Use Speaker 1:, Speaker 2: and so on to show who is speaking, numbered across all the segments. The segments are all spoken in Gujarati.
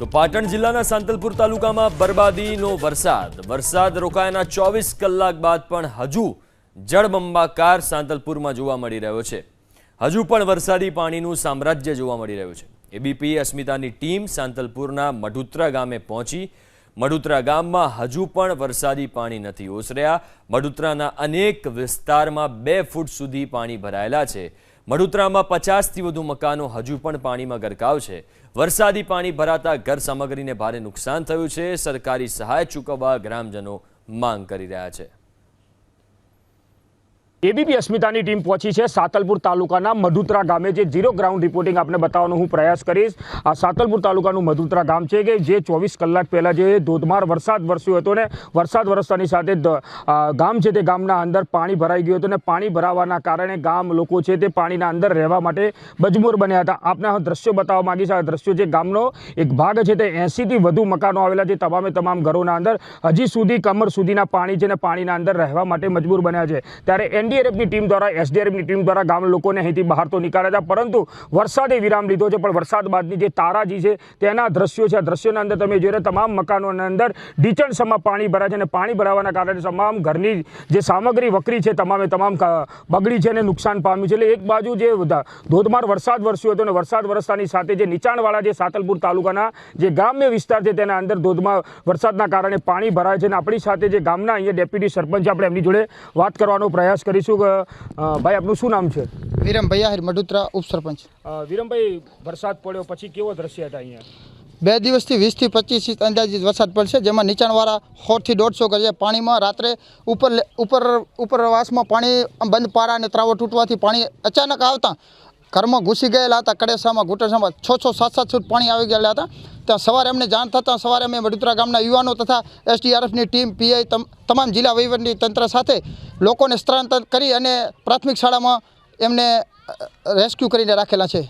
Speaker 1: તો પાટણ જિલ્લાના સાંતલપુર તાલુકામાં બરબાદીનો વરસાદ. વરસાદ રોકાયાના ચોવીસ કલાક બાદ પણ હજુ જળબંબાકાર સાંતલપુરમાં જોવા મળી રહ્યો છે. હજુ પણ વરસાદી પાણીનું સામ્રાજ્ય જોવા મળી રહ્યું છે. એબીપી અસ્મિતાની ટીમ સાંતલપુરના મઢુત્રા ગામે પહોંચી. મઢુત્રા ગામમાં હજુ પણ વરસાદી પાણી નથી ઓસર્યા. મઢુત્રાના અનેક વિસ્તારમાં બે ફૂટ સુધી પાણી ભરાયેલા છે. મઢુત્રામાં પચાસથી વધુ મકાનો હજુ પણ પાણીમાં ગરકાવ છે. વરસાદી પાણી ભરાતા ઘર સામગ્રીને ભારે નુકસાન થયું છે. સરકારી સહાય ચૂકવવા ગ્રામજનો માંગ કરી રહ્યા છે.
Speaker 2: એબીપી અસ્મિતાની ટીમ પહોંચી છે સાતલપુર તાલુકાના મધુત્રા ગામે. જે ઝીરો ગ્રાઉન્ડ રિપોર્ટિંગ આપણે બતાવવાનો હું પ્રયાસ કરીશ. આ સાતલપુર તાલુકાનું મધુત્રા ગામ છે કે જે ચોવીસ કલાક પહેલાં જે ધોધમાર વરસાદ વરસ્યો હતો ને વરસાદ વરસતાની સાથે ગામ છે તે ગામના અંદર પાણી ભરાઈ ગયું હતું ને પાણી ભરાવાના કારણે ગામ લોકો છે તે પાણીના અંદર રહેવા માટે મજબૂર બન્યા હતા. આપને આ દ્રશ્યો બતાવવા માંગીશ. આ દ્રશ્યો જે ગામનો એક ભાગ છે તે એંસીથી વધુ મકાનો આવેલા છે તમામે તમામ ઘરોના અંદર. હજી સુધી કમર સુધીના પાણી છે ને પાણીના અંદર રહેવા માટે મજબૂર બન્યા છે. ત્યારે એનડીઆરએફની ટીમ દ્વારા, એસડીઆરએફની ટીમ દ્વારા ગામ લોકોને અહીંથી બહાર તો નીકાળ્યા હતા, પરંતુ વરસાદે વિરામ લીધો છે. પણ વરસાદ બાદની જે તારાજી છે, તેના દ્રશ્યો છે. આ દ્રશ્યોના અંદર તમે જોઈ રહ્યા તમામ મકાનોના અંદર ઢીચણસમાં પાણી ભરાય છે અને પાણી ભરાવાના કારણે તમામ ઘરની જે સામગ્રી, વકરી છે, તમામે તમામ બગડી છે અને નુકસાન પામ્યું છે. એટલે એક બાજુ જે ધોધમાર વરસાદ વરસ્યો હતો અને વરસાદ વરસતાની સાથે જે નીચાણવાળા જે સાતલપુર તાલુકાના જે ગ્રામ્ય વિસ્તાર છે, તેના અંદર ધોધમાર વરસાદના કારણે પાણી ભરાય છે અને આપણી સાથે જે ગામના અહીંયા ડેપ્યુટી સરપંચ આપણે એમની જોડે વાત કરવાનો પ્રયાસ કરીશું કે ભાઈ આપનું શું નામ છે?
Speaker 3: વિરમભાઈ આહિર મઢુત્રા ઉપસરપંચ
Speaker 2: વિરમભાઈ વરસાદ પડ્યો પછી કેવો દ્રશ્ય હતા અહીંયા?
Speaker 3: બે દિવસથી વીસથી પચીસ ઇંચ અંદાજિત વરસાદ પડશે જેમાં નીચાણવાળા સોથી દોઢસો ગજે પાણીમાં રાત્રે ઉપર ઉપર ઉપરવાસમાં પાણી બંધ પારા અને ત્રાવો તૂટવાથી પાણી અચાનક આવતા ઘરમાં ઘૂસી ગયેલા હતા કડેસામાં ઘૂંટણસામાં છ છ સાત સાત ફૂટ પાણી આવી ગયેલા હતા. ત્યાં સવારે અમને જાણ થતાં સવારે અમે વડોદરા ગામના યુવાનો તથા એસડીઆરએફની ટીમ પીઆઈ તમામ જિલ્લા વહીવટની તંત્ર સાથે લોકોને સ્થળાંતર કરી અને પ્રાથમિક શાળામાં એમને રેસ્ક્યુ કરીને રાખેલા છે.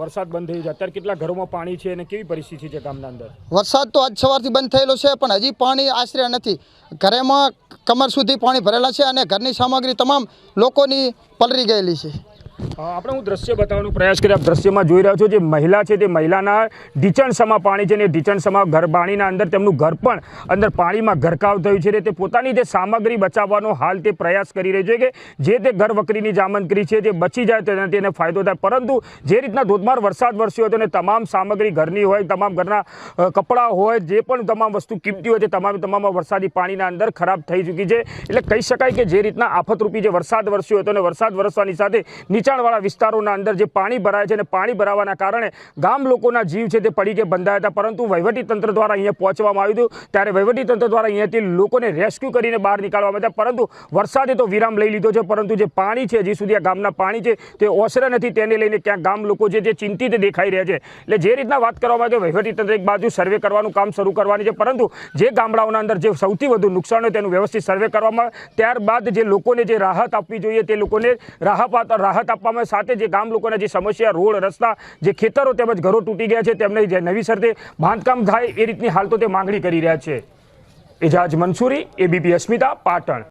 Speaker 2: વરસાદ બંધ થઈ છે અત્યારે કેટલા ઘરોમાં પાણી છે અને કેવી પરિસ્થિતિ છે ગામના અંદર?
Speaker 3: વરસાદ તો આજ સવારથી બંધ થયેલો છે પણ હજી પાણી આશરે નથી. ઘરેમાં કમર સુધી પાણી ભરેલા છે અને ઘરની સામગ્રી તમામ લોકોની પલરી ગયેલી છે.
Speaker 2: આપણે હું દ્રશ્ય બતાવવાનો પ્રયાસ કરી આપ દ્રશ્યમાં જોઈ રહ્યો છો જે મહિલા છે તે મહિલાના ઢીચણસમા પાણી છે ને ઢીચણસમા ઘર પાણીના અંદર તેમનું ઘર પણ અંદર પાણીમાં ગરકાવ થયું છે ને તે પોતાની જે સામગ્રી બચાવવાનો હાલ તે પ્રયાસ કરી રહ્યો છે કે જે તે ઘર વકરીની જામંત્રી છે જે બચી જાય તેનાથી એને ફાયદો થાય. પરંતુ જે રીતના ધોધમાર વરસાદ વરસ્યો હતો ને તમામ સામગ્રી ઘરની હોય, તમામ ઘરના કપડાં હોય, જે પણ તમામ વસ્તુ કિંમતી હોય તે તમામ તમામ વરસાદી પાણીના અંદર ખરાબ થઈ ચૂકી છે. એટલે કહી શકાય કે જે રીતના આફતરૂપી જે વરસાદ વરસ્યો હતો અને વરસાદ વરસવાની સાથે નીચાણવાળા વિસ્તારોના અંદર જે પાણી ભરાય છે અને પાણી ભરાવાના કારણે ગામ લોકોના જીવ છે તે પડી કે બંધાયા હતા. પરંતુ વહીવટી તંત્ર દ્વારા અહીંયા પહોંચવામાં આવ્યું હતું. ત્યારે વહીવટી તંત્ર દ્વારા અહીંયાથી લોકોને રેસ્ક્યુ કરીને બહાર નીકાળવામાં આવ્યા પરંતુ વરસાદે તો વિરામ લઈ લીધો છે. પરંતુ જે પાણી છે, હજી સુધી આ ગામના પાણી છે, તે ઓસરે નથી. તેને લઈને ક્યાંક ગામ લોકો છે જે ચિંતિત દેખાઈ રહ્યા છે. એટલે જે રીતના વાત કરવામાં આવે વહીવટીતંત્ર વહીવટી તંત્ર એક બાજુ સર્વે કરવાનું કામ શરૂ કરવાની છે. પરંતુ જે ગામડાઓના અંદર જે સૌથી વધુ નુકસાન હોય તેનું વ્યવસ્થિત સર્વે કરવામાં આવે. ત્યારબાદ જે લોકોને જે રાહત આપવી જોઈએ, તે લોકોને રાહત રાહત આપવામાં સાથે જે ગામ લોકોના જે સમસ્યા, રોડ, રસ્તા, જે ખેતરો તેમજ ઘરો તૂટી ગયા છે, તેમને જે નવી સરતે બાંધકામ થાય એ રીતની હાલ તો તે માંગણી કરી રહ્યા છે. એજાજ મંસૂરી, એબીપી અસ્મિતા, પાટણ.